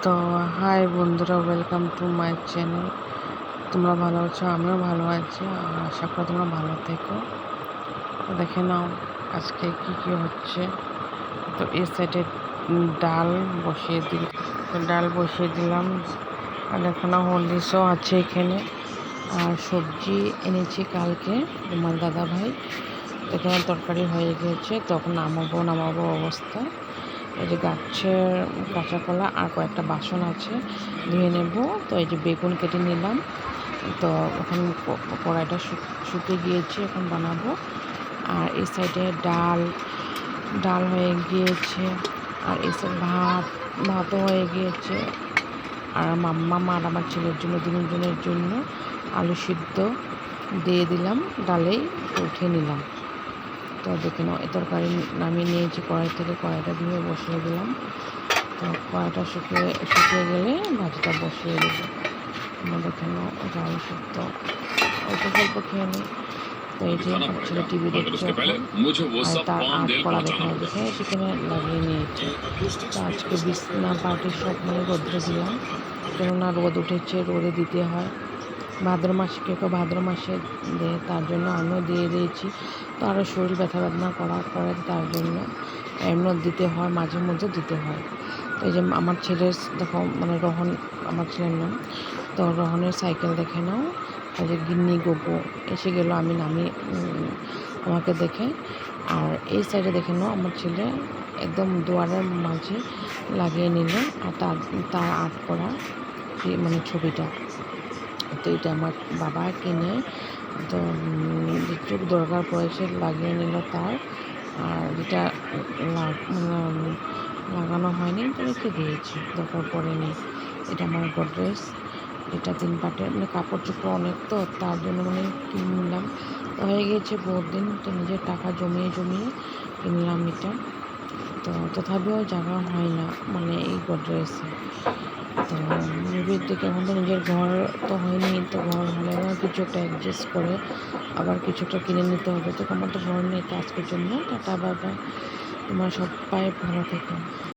তো হাই বন্ধুরা welcome to my channel তোমরা ভালো আছো? আমিও ভালো আছি। আশা করি তোমরা ভালো থেকো। দেখে নাও আজকে কি কি হচ্ছে। তো এই সাইডে ডাল বসিয়ে দিল তো ডাল বসিয়ে দিলাম। আর দেখো না হলদিসও আছে এখানে। আর সবজি এনেছি কালকে তোমার দাদা ভাই এখানে তরকারি হয়ে গিয়েছে। তখন নামাবো নামাবো অবস্থা। এই যে গাছের কাঁচা কলা আর কয়েকটা বাসন আছে, ধুয়ে নেব। তো এই যে বেগুন কেটে নিলাম। তো এখন কড়াইটা শুক- শুকিয়ে গিয়েছে, এখন বানাবো। আর এই সাইডে ডাল ডাল হয়ে গিয়েছে। আর এই সাইড ভাত, ভাতও হয়ে গিয়েছে। আর মাম্মা আর আমার ছেলের জন্য, দুজনের জন্য আলু সিদ্ধ দিয়ে দিলাম। ডালেই উঠিয়ে নিলাম। তো দেখুন তরকারি নামিয়ে নিয়েছি কড়াই থেকে কড়াইটা ধুয়ে বসিয়ে দিলাম। তো কড়াইটা শুকিয়ে শুকিয়ে গেলে ভাজিটা বসিয়ে দেব। আমাদের কেন ডাল শুক্ত অল্প স্বল্প খেয়ে নিই। তো এই যে ছেলে টিভি দেখছে আর তার আট কড়া দেখা দেখে সেখানে লাগিয়ে নিয়েছি। তো আজকে বিছনা পার্টির সব মানে রোদ্রে দিলাম। কেননা রোদ উঠেছে রোদে দিতে হয়। ভাদ্র মাসে কেউ কেউ ভাদ্র মাসে দেয় তার জন্য আমিও দিয়ে দিয়েছি। তো আরও শরীর ব্যথা বেদনা করার পরে তার জন্য এমনও দিতে হয়, মাঝে মধ্যে দিতে হয়। তো এই যে আমার ছেলের দেখো মানে রহন, আমার ছেলের নাম। তো রহনের সাইকেল দেখে নাও। আর যে গিন্নি গোপো, এসে গেল আমি নামি আমাকে দেখে। আর এই সাইডে দেখে নাও, আমার ছেলে একদম দুয়ারের মাঝে লাগিয়ে নিল। আর তার তার আর্ট করা মানে ছবিটা। তো এটা আমার বাবা কিনে, তো যেটুকু দরকার পড়েছে, লাগিয়ে নিল তার। আর মানে লাগানো হয়নি, তো রেখে দিয়েছি, দরকার পড়েনি। এটা আমার গডরেজ, এটা তিন পাটের মানে কাপড় চোপড় অনেক তো, তার জন্য মানে কিনলাম হয়ে গিয়েছে বহুত দিন তো নিজের টাকা জমিয়ে জমিয়ে কিনলাম এটা। তো তথাপিও জায়গা হয় না মানে এই গডরেজে। দিকে এখন তো নিজের ঘর তো হয়নি, তো ঘর হলে আবার কিছু একটা অ্যাডজাস্ট করে আবার কিছুটা কিনে নিতে হবে। তো আমার তো ঘর নেই তো আজকের জন্য। টাটা বাবা তোমার তোমার পায়ে ভালো থেকো।